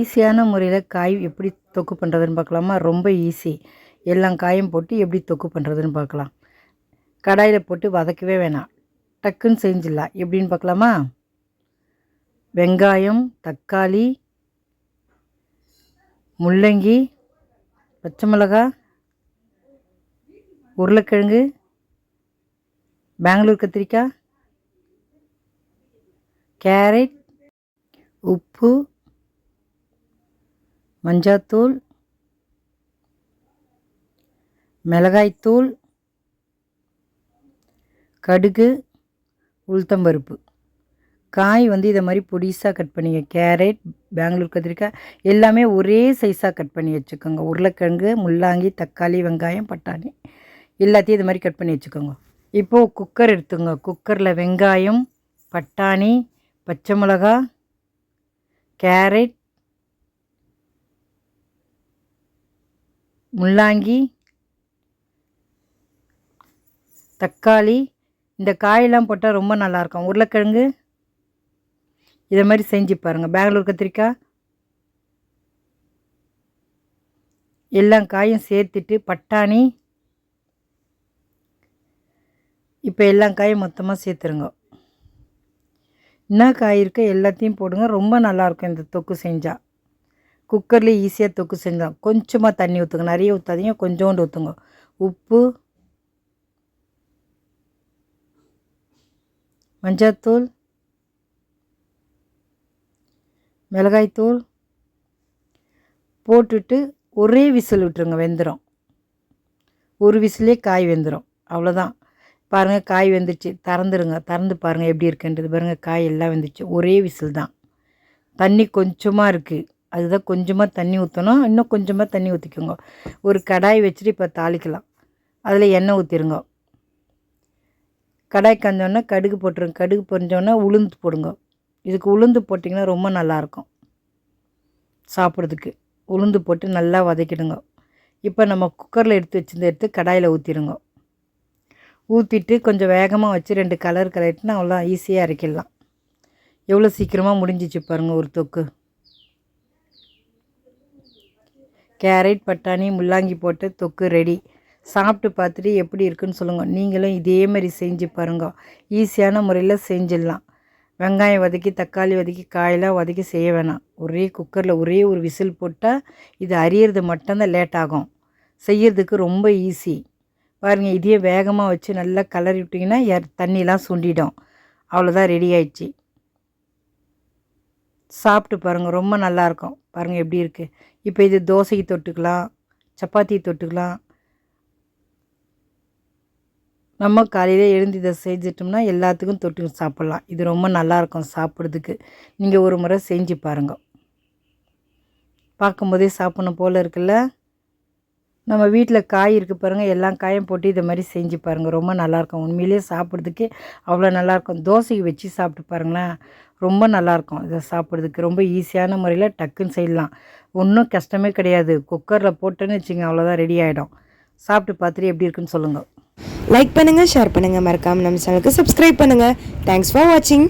ஈஸியான முறையில் காய் எப்படி தொக்கு பண்ணுறதுன்னு பார்க்கலாமா? ரொம்ப ஈஸி. எல்லா காயும் போட்டு எப்படி தொக்கு பண்ணுறதுன்னு பார்க்கலாம். கடாயில் போட்டு வதக்கவே வேணாம். டக்குன்னு செஞ்சிடலாம். எப்படின்னு பார்க்கலாமா? வெங்காயம் தக்காளி முள்ளங்கி பச்சை மிளகா உருளைக்கிழங்கு பெங்களூர் கத்திரிக்காய் கேரட் உப்பு மஞ்சாத்தூள் மிளகாய்த்தூள் கடுகு உளுத்தம்பருப்பு. காய் வந்து இதை மாதிரி பொடிசாக கட் பண்ணிங்க கேரட் பெங்களூர் கத்திரிக்காய் எல்லாமே ஒரே சைஸாக கட் பண்ணி வச்சுக்கோங்க. உருளைக்கிழங்கு முள்ளாங்கி தக்காளி வெங்காயம் பட்டாணி எல்லாத்தையும் இது மாதிரி கட் பண்ணி வச்சுக்கோங்க. இப்போது குக்கர் எடுத்துங்க குக்கரில் வெங்காயம் பட்டாணி பச்சை மிளகா கேரட் முள்ளாங்கி தக்காளி இந்த காயெல்லாம் போட்டால் ரொம்ப நல்லாயிருக்கும். உருளைக்கிழங்கு இதை மாதிரி செஞ்சு பாருங்கள் பெங்களூர் கத்திரிக்காய் எல்லா காயும் சேர்த்துட்டு பட்டாணி இப்போ எல்லா காயும் மொத்தமாக சேர்த்துருங்க. என்ன காய் இருக்கோ எல்லாத்தையும் போடுங்க. ரொம்ப நல்லாயிருக்கும் இந்த தொக்கு செஞ்சால் குக்கர்லேயே ஈஸியாக தொக்கு செஞ்சோம் கொஞ்சமாக தண்ணி ஊற்றுங்க நிறைய ஊற்றாதீங்க கொஞ்சோண்டு ஊற்றுங்க உப்பு மஞ்சத்தூள் மிளகாய்த்தூள் போட்டுட்டு ஒரே விசில் விட்டுருங்க. வெந்துடும் ஒரு விசிலே காய் வெந்துடும் அவ்வளோதான். பாருங்கள் காய் வெந்துச்சு. திறந்துருங்க. திறந்து பாருங்கள் எப்படி இருக்குன்றது. பாருங்கள் காய் எல்லாம் வெந்துச்சு. ஒரே விசில் தான் தண்ணி கொஞ்சமாக இருக்குது அதுதான் கொஞ்சமாக தண்ணி ஊற்றணும் இன்னும் கொஞ்சமாக தண்ணி ஊற்றிக்கோங்க ஒரு கடாய் வச்சுட்டு இப்போ தாளிக்கலாம். அதில் எண்ணெய் ஊற்றிருங்க கடாய் காஞ்சோடனே கடுகு போட்டுருங்க. கடுகு பொரிஞ்சோடனே உளுந்து போடுங்க. இதுக்கு உளுந்து போட்டிங்கன்னா ரொம்ப நல்லாயிருக்கும். சாப்பிட்றதுக்கு. உளுந்து போட்டு நல்லா வதக்கிடுங்க. இப்போ நம்ம குக்கரில் எடுத்து வச்சிருந்த எடுத்து கடாயில் ஊற்றிடுங்க ஊற்றிட்டு கொஞ்சம் வேகமாக வச்சு ரெண்டு கலர் கலரிட்டுனா அவ்வளோ ஈஸியாக அரைக்கிடலாம். எவ்வளோ சீக்கிரமாக முடிஞ்சிச்சு பாருங்கள் ஒரு தொக்கு. கேரட் பட்டாணி முள்ளாங்கி போட்டு தொக்கு ரெடி சாப்பிட்டு பார்த்துட்டு எப்படி இருக்குன்னு சொல்லுங்கள் நீங்களும் இதே மாதிரி செஞ்சு பாருங்க. ஈஸியான முறையில் செஞ்சிடலாம். வெங்காயம் வதக்கி தக்காளி வதக்கி காயெல்லாம் வதக்கி செய்ய வேணாம். ஒரே குக்கரில் ஒரே ஒரு விசில் போட்டால் இது அரியறது மட்டும்தான் லேட் ஆகும். செய்யறதுக்கு ரொம்ப ஈஸி பாருங்கள் இதையே வேகமாக வச்சு நல்லா கலரி விட்டிங்கன்னா தண்ணியெலாம் தண்ணிலாம் சுண்டிடும். அவ்வளோதான் ரெடி ஆயிடுச்சு. சாப்பிட்டு பாருங்கள் ரொம்ப நல்லாயிருக்கும் பாருங்கள் எப்படி இருக்குது இப்போ இது தோசைக்கு தொட்டுக்கலாம் சப்பாத்தி தொட்டுக்கலாம். நம்ம காலையில் எழுந்து இதை செஞ்சிட்டோம்னா எல்லாத்துக்கும் தொட்டு சாப்பிட்லாம். இது ரொம்ப நல்லாயிருக்கும் சாப்பிட்றதுக்கு. நீங்கள் ஒரு முறை செஞ்சு பாருங்கள் பார்க்கும்போதே சாப்பிடணும் போல் இருக்குல்ல? நம்ம வீட்டில் காய் இருக்குது பாருங்கள் எல்லா காயும் போட்டு இதை மாதிரி செஞ்சு பாருங்கள் ரொம்ப நல்லாயிருக்கும் உண்மையிலேயே சாப்பிட்றதுக்கு அவ்வளோ நல்லாயிருக்கும் தோசைக்கு வச்சு சாப்பிட்டு பாருங்களேன். ரொம்ப நல்லாயிருக்கும் இதை சாப்பிட்றதுக்கு. ரொம்ப ஈஸியான முறையில் டக்குன்னு செய்யலாம். ஒன்றும் கஷ்டமே கிடையாது. குக்கரில் போட்டோன்னு வச்சுங்க அவ்வளோதான் ரெடி ஆகிடும் சாப்பிட்டு பார்த்துட்டு எப்படி இருக்குன்னு சொல்லுங்கள் லைக் பண்ணுங்கள் ஷேர் பண்ணுங்கள் மறக்காமல் நம்ம சேனலுக்கு சப்ஸ்கிரைப் பண்ணுங்கள் தேங்க்ஸ் ஃபார் வாட்சிங்